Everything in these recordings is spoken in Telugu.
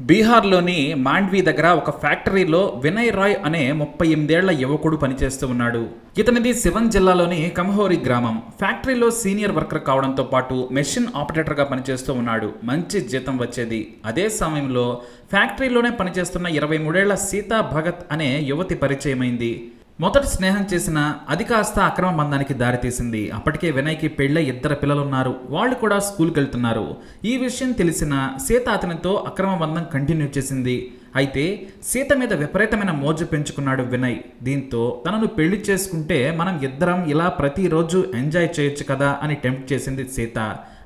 బీహార్లోని మాండ్వీ దగ్గర ఒక ఫ్యాక్టరీలో వినయ్ రాయ్ అనే ముప్పై ఎనిమిదేళ్ళ యువకుడు పనిచేస్తూ ఉన్నాడు. ఇతనిది శివన్ జిల్లాలోని కమహోరి గ్రామం. ఫ్యాక్టరీలో సీనియర్ వర్కర్ కావడంతో పాటు మెషిన్ ఆపరేటర్గా పనిచేస్తూ ఉన్నాడు. మంచి జీతం వచ్చేది. అదే సమయంలో ఫ్యాక్టరీలోనే పనిచేస్తున్న ఇరవై మూడేళ్ళ సీతా భగత్ అనే యువతి పరిచయమైంది. మొదట స్నేహం చేసిన అది కాస్త అక్రమ బంధానికి దారితీసింది. అప్పటికే వినయ్కి పెళ్ళై ఇద్దరు పిల్లలున్నారు. వాళ్ళు కూడా స్కూల్కి వెళ్తున్నారు ఈ విషయం తెలిసిన సీత అతనితో అక్రమ బంధం కంటిన్యూ చేసింది. అయితే సీత మీద విపరీతమైన మోజు పెంచుకున్నాడు వినయ్. దీంతో తనను పెళ్ళి చేసుకుంటే మనం ఇద్దరం ఇలా ప్రతిరోజు ఎంజాయ్ చేయొచ్చు కదా అని టెంప్ట్ చేసింది సీత.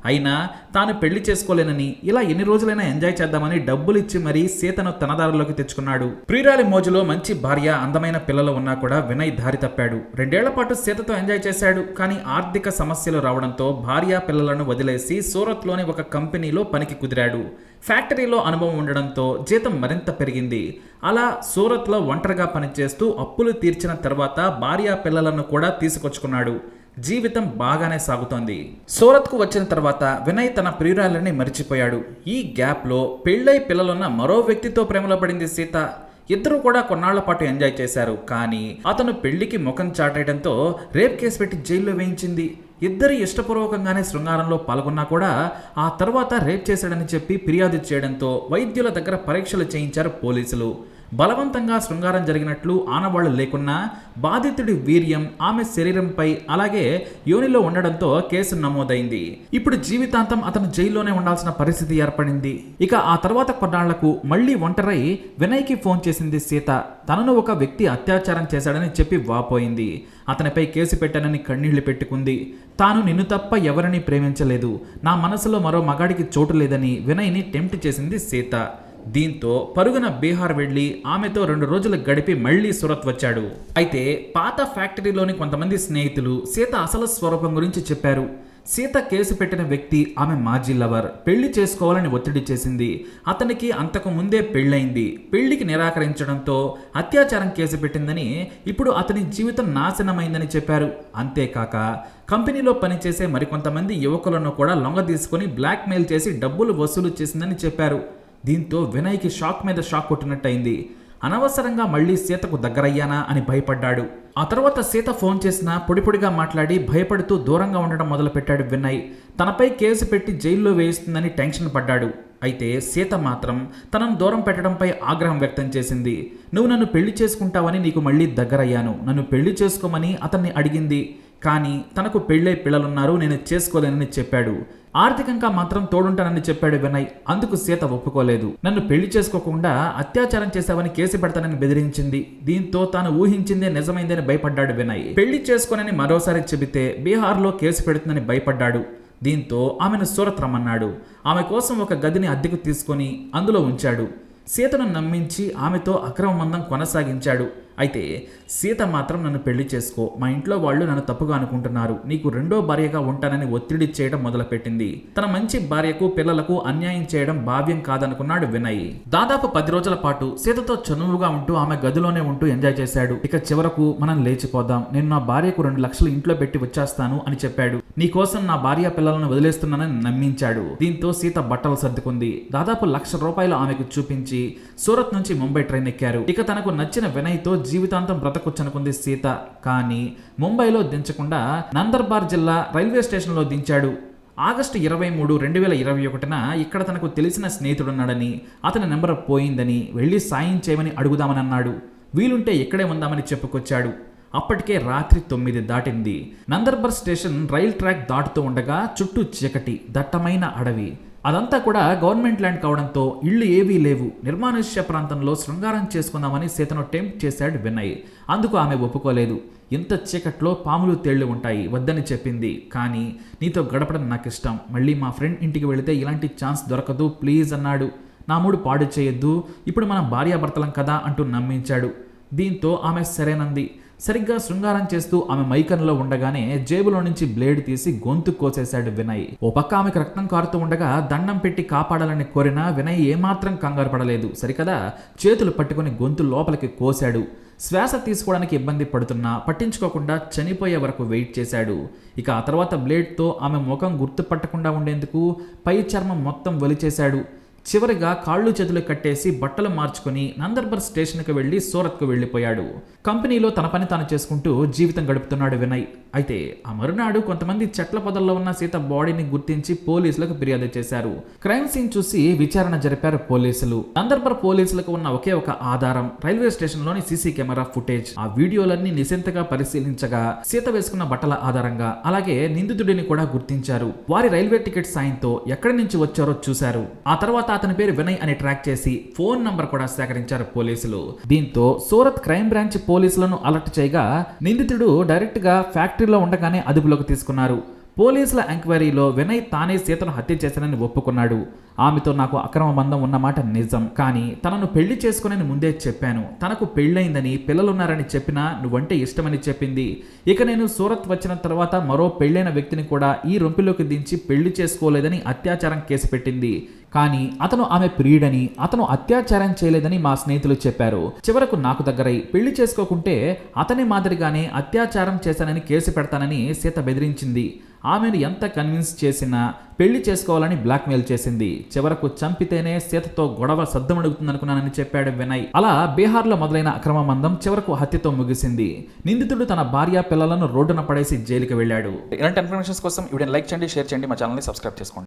అయినా తాను పెళ్ళి చేసుకోలేనని ఇలా ఎన్ని రోజులైనా ఎంజాయ్ చేద్దామని డబ్బులు ఇచ్చి మరీ సీతను తనదారులోకి తెచ్చుకున్నాడు. ప్రియురాలి మోజులో మంచి భార్య అందమైన పిల్లలు ఉన్నా కూడా వినయ్ దారి తప్పాడు. రెండేళ్ళ పాటు సీతతో ఎంజాయ్ చేశాడు. కానీ ఆర్థిక సమస్యలు రావడంతో భార్య పిల్లలను వదిలేసి సూరత్లోని ఒక కంపెనీలో పనికి కుదిరాడు. ఫ్యాక్టరీలో అనుభవం ఉండడంతో జీతం మరింత పెరిగింది. అలా సూరత్లో ఒంటరిగా పనిచేస్తూ అప్పులు తీర్చిన తర్వాత భార్య పిల్లలను కూడా తీసుకొచ్చుకున్నాడు. జీవితం బాగానే సాగుతోంది. సూరత్కు వచ్చిన తర్వాత వినయ్ తన ప్రియురాలని మరిచిపోయాడు. ఈ గ్యాప్లో పెళ్ళై పిల్లలున్న మరో వ్యక్తితో ప్రేమలో పడింది సీత. ఇద్దరు కూడా కొన్నాళ్ళ పాటు ఎంజాయ్ చేశారు. కానీ అతను పెళ్ళికి ముఖం చాటేయడంతో రేప్ కేసు పెట్టి జైల్లో వేయించింది. ఇద్దరు ఇష్టపూర్వకంగానే శృంగారంలో పాల్గొన్నా కూడా ఆ తర్వాత రేప్ చేశాడని చెప్పి ఫిర్యాదు చేయడంతో వైద్యుల దగ్గర పరీక్షలు చేయించారు పోలీసులు. బలవంతంగా శృంగారం జరిగినట్లు ఆనవాళ్ళు లేకున్నా బాధితుడి వీర్యం ఆమె శరీరంపై అలాగే యోనిలో ఉండడంతో కేసు నమోదైంది. ఇప్పుడు జీవితాంతం అతను జైల్లోనే ఉండాల్సిన పరిస్థితి ఏర్పడింది. ఇక ఆ తర్వాత కొన్నాళ్ళకు మళ్ళీ ఒంటరై వినయ్కి ఫోన్ చేసింది సీత. తనను ఒక వ్యక్తి అత్యాచారం చేశాడని చెప్పి వాపోయింది. అతనిపై కేసు పెట్టానని కన్నీళ్ళు పెట్టుకుంది. తాను నిన్ను తప్ప ఎవరిని ప్రేమించలేదు. నా మనసులో మరో మగాడికి చోటు లేదని వినయ్ని టెంప్ట్ చేసింది సీత. దీంతో పరుగున బీహార్ వెళ్ళి ఆమెతో రెండు రోజులు గడిపి మళ్ళీ సూరత్ వచ్చాడు. అయితే పాత ఫ్యాక్టరీలోని కొంతమంది స్నేహితులు సీత అసలు స్వరూపం గురించి చెప్పారు. సీత కేసు పెట్టిన వ్యక్తి ఆమె మాజీ లవర్. పెళ్ళి చేసుకోవాలని ఒత్తిడి చేసింది. అతనికి అంతకు ముందే పెళ్ళైంది పెళ్ళికి నిరాకరించడంతో అత్యాచారం కేసు పెట్టిందని ఇప్పుడు అతని జీవితం నాశనమైందని చెప్పారు. అంతేకాక కంపెనీలో పనిచేసే మరికొంతమంది యువకులను కూడా లొంగ తీసుకుని బ్లాక్మెయిల్ చేసి డబ్బులు వసూలు చేసిందని చెప్పారు. దీంతో వినయ్కి షాక్ మీద షాక్ కొట్టినట్టయింది. అనవసరంగా మళ్ళీ సీతకు దగ్గరయ్యానా అని భయపడ్డాడు. ఆ తర్వాత సీత ఫోన్ చేసినా పొడిపొడిగా మాట్లాడి భయపడుతూ దూరంగా ఉండడం మొదలుపెట్టాడు వినయ్. తనపై కేసు పెట్టి జైల్లో వేయిస్తుందని టెన్షన్ పడ్డాడు. అయితే సీత మాత్రం తనను దూరం పెట్టడంపై ఆగ్రహం వ్యక్తం చేసింది. నువ్వు నన్ను పెళ్ళి చేసుకుంటావని నీకు మళ్ళీ దగ్గరయ్యాను. నన్ను పెళ్ళి చేసుకోమని అతన్ని అడిగింది. కానీ తనకు పెళ్ళై పిల్లలున్నారు నేను చేసుకోలేనని చెప్పాడు. ఆర్థికంగా మాత్రం తోడుంటానని చెప్పాడు వినయ్. అందుకు సీత ఒప్పుకోలేదు. నన్ను పెళ్ళి చేసుకోకుండా అత్యాచారం చేశావని కేసు పెడతానని బెదిరించింది. దీంతో తాను ఊహించిందే నిజమైందని భయపడ్డాడు వినయ్. పెళ్ళి చేసుకోనని మరోసారి చెబితే బీహార్లో కేసు పెడుతుందని భయపడ్డాడు. దీంతో ఆమెను సూరత్ రమ్మన్నాడు. ఆమె కోసం ఒక గదిని అద్దెకు తీసుకొని అందులో ఉంచాడు. సీతను నమ్మించి ఆమెతో అక్రమ మందం కొనసాగించాడు. అయితే సీత మాత్రం నన్ను పెళ్ళి చేసుకో మా ఇంట్లో వాళ్ళు నన్ను తప్పుగా అనుకుంటున్నారు. నీకు రెండో భార్యగా ఉంటానని ఒత్తిడి చేయడం మొదలుపెట్టింది. తన మంచి భార్యకు పిల్లలకు అన్యాయం చేయడం భావ్యం కాదనుకున్నాడు వినయ్. దాదాపు పది రోజుల పాటు సీతతో చనువుగా ఉంటూ ఆమె గదిలోనే ఉంటూ ఎంజాయ్ చేశాడు. ఇక చివరకు మనం లేచిపోదాం. నేను నా భార్యకు రెండు లక్షలు ఇంట్లో పెట్టి వచ్చేస్తాను అని చెప్పాడు. నీ కోసం నా భార్య పిల్లలను వదిలేస్తున్నానని నమ్మించాడు. దీంతో సీత బట్టలు సర్దుకుంది. దాదాపు లక్ష రూపాయలు ఆమెకు చూపించి సూరత్ నుంచి ముంబై ట్రైన్ ఎక్కారు. ఇక తనకు నచ్చిన వినయ్తో జీవితాంతం బ్రతకొచ్చనుకుంది సీత. కానీ ముంబైలో దించకుండా నందర్బార్ జిల్లా రైల్వే స్టేషన్లో దించాడు. ఆగస్టు ఇరవై మూడు రెండు వేల ఇరవై ఒకటిన ఇక్కడ తనకు తెలిసిన స్నేహితుడున్నాడని అతని నెంబర్ పోయిందని వెళ్ళి సాయం చేయమని అడుగుదామని అన్నాడు వీలుంటే ఇక్కడే ఉందామని చెప్పుకొచ్చాడు. అప్పటికే రాత్రి తొమ్మిది దాటింది. నందర్బర్ స్టేషన్ రైల్ ట్రాక్ దాటుతూ ఉండగా చుట్టూ చీకటి దట్టమైన అడవి. అదంతా కూడా గవర్నమెంట్ ల్యాండ్ కావడంతో ఇళ్ళు ఏవీ లేవు. నిర్మానుష్య ప్రాంతంలో శృంగారం చేసుకుందామని సీతను టెంప్ట్ చేశాడు వినయ్. అందుకు ఆమె ఒప్పుకోలేదు. ఇంత చీకట్లో పాములు తేళ్ళు ఉంటాయి వద్దని చెప్పింది. కానీ నీతో గడపడం నాకు ఇష్టం మళ్ళీ మా ఫ్రెండ్ ఇంటికి వెళితే ఇలాంటి ఛాన్స్ దొరకదు ప్లీజ్ అన్నాడు. నా మూడు పాడు చేయొద్దు. ఇప్పుడు మనం భార్యాభర్తలం కదా అంటూ నమ్మించాడు. దీంతో ఆమె సరేనంది. సరిగ్గా శృంగారం చేస్తూ ఆమె మైకన్లో ఉండగానే జేబులో నుంచి బ్లేడ్ తీసి గొంతు కోసేశాడు వినయ్. ఓ పక్క ఆమెకు రక్తం కారుతూ ఉండగా దండం పెట్టి కాపాడాలని కోరినా వినయ్ ఏమాత్రం కంగారు పడలేదు. సరికదా? చేతులు పట్టుకుని గొంతు లోపలికి కోశాడు శ్వాస తీసుకోవడానికి ఇబ్బంది పడుతున్నా పట్టించుకోకుండా చనిపోయే వరకు వెయిట్ చేశాడు. ఇక ఆ తర్వాత బ్లేడ్తో ఆమె ముఖం గుర్తుపట్టకుండా ఉండేందుకు పై చర్మం మొత్తం ఒలిచేశాడు చివరిగా కాళ్ళు చేతులు కట్టేసి బట్టలు మార్చుకుని నందర్బర్ స్టేషన్కి వెళ్ళి సూరత్కు వెళ్ళిపోయాడు. కంపెనీలో తన పని తాను చేసుకుంటూ జీవితం గడుపుతున్నాడు వినయ్. అయితే ఆ మరునాడు కొంతమంది చెట్ల పొదల్లో ఉన్న సీత బాడీని గుర్తించి పోలీసులకు ఫిర్యాదు చేశారు. క్రైమ్ సీన్ చూసి విచారణ జరిపారు పోలీసులు. నందర్బర్ పోలీసులకు ఉన్న ఒకే ఒక ఆధారం రైల్వే స్టేషన్లోని సీసీ కెమెరా ఫుటేజ్. ఆ వీడియోలన్నీ నిశింతగా పరిశీలించగా సీత వేసుకున్న బట్టల ఆధారంగా అలాగే నిందితుడిని కూడా గుర్తించారు. వారి రైల్వే టికెట్ సాయంతో ఎక్కడి నుంచి వచ్చారో చూశారు. ఆ తర్వాత అతని పేరు వినయ్ అని ట్రాక్ చేసి ఫోన్ నంబర్ కూడా సేకరించారు పోలీసులు. దీంతో సూరత్ క్రైమ్ బ్రాంచ్ పోలీసులను అలర్ట్ చేయగా నిందితుడు డైరెక్ట్గా ఫ్యాక్టరీలో ఉండగానే అదుపులోకి తీసుకున్నారు. పోలీసుల ఎంక్వైరీలో వినయ్ తానే సీతను హత్య చేశానని ఒప్పుకున్నాడు. ఆమెతో నాకు అక్రమ బంధం ఉన్నమాట నిజం. కానీ తనను పెళ్ళి చేసుకునని ముందే చెప్పాను. తనకు పెళ్ళైందని పిల్లలున్నారని చెప్పినా నువ్వంటే ఇష్టమని చెప్పింది. ఇక నేను సూరత్ వచ్చిన తర్వాత మరో పెళ్ళైన వ్యక్తిని కూడా ఈ రొంపిలోకి దించి పెళ్ళి చేసుకోలేదని అత్యాచారం కేసు పెట్టింది. కానీ అతను ఆమె ప్రియుడని అతను అత్యాచారం చేయలేదని మా స్నేహితులు చెప్పారు. చివరకు నాకు దగ్గరై పెళ్ళి చేసుకోకుంటే అతని మాదిరిగానే అత్యాచారం చేశానని కేసు పెడతానని సీత బెదిరించింది. ఆమెను ఎంత కన్విన్స్ చేసినా పెళ్ళి చేసుకోవాలని బ్లాక్మెయిల్ చేసింది. చివరకు చంపితేనే సీతతో గొడవ సద్దమడుగుతుందనుకున్నానని చెప్పాడు వినయ్. అలా బీహార్లో మొదలైన అక్రమ మందం చివరకు హత్యతో ముగిసింది. నిందితుడు తన భార్య పిల్లలను రోడ్డున పడేసి జైలుకి వెళ్ళాడు. ఇలాంటి ఇన్ఫర్మేషన్స్ కోసం ఇవి లైక్ చేయండి షేర్ చేయండి మా ఛానల్ని సబ్స్క్రైబ్ చేసుకోండి.